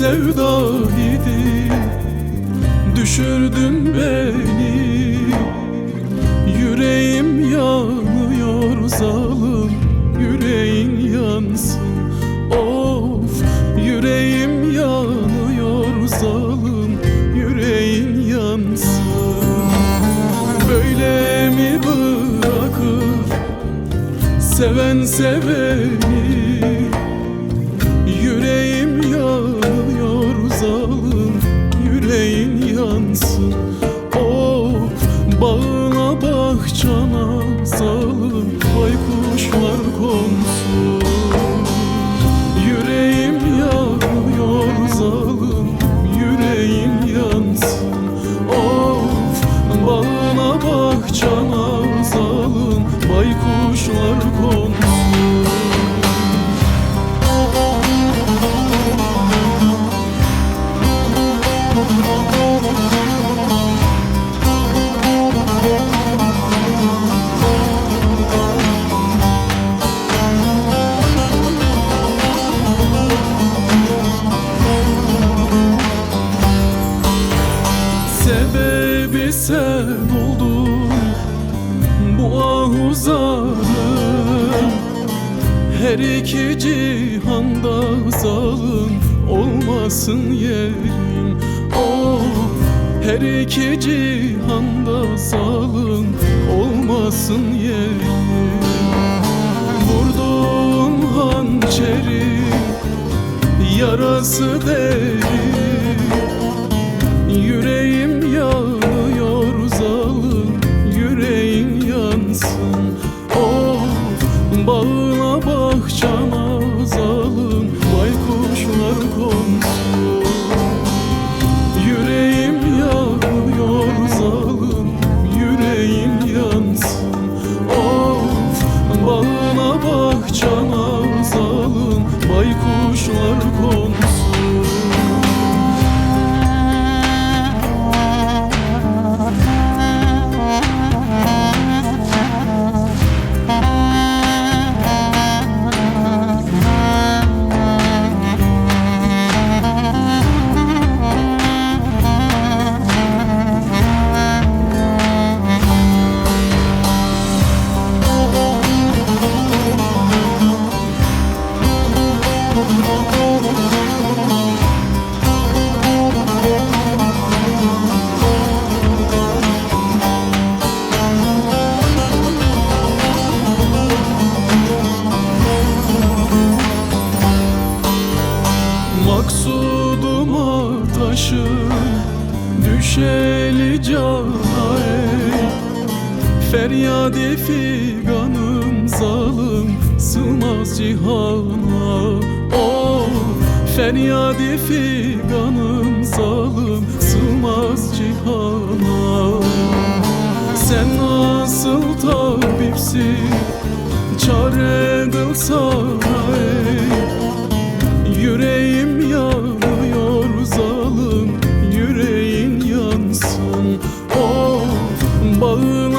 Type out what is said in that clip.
sevda idi. Düşürdün beni. Yüreğim yanıyor zalim Yüreğin yansın. Of yüreğim yanıyor zalim Yüreğin yansın. Böyle mi bırakır Seven seveni Yüreğim yanıyor zalim Yüreğin yansın. Of bağına bahçana zalim Baykuşlar konsun Sebebi sen oldun bu ahuzarın Her iki cihanda zalim olmasın yerin. Oh her iki cihanda zalim olmasın yerin. Vurduğun hançeri yarası derin düşeli cana ey Feryadi figanım zalim sığmaz cihana. Oh feryadi figanım zalim sığmaz cihana. Sen nasıl tabipsin çare kılsana ey 忙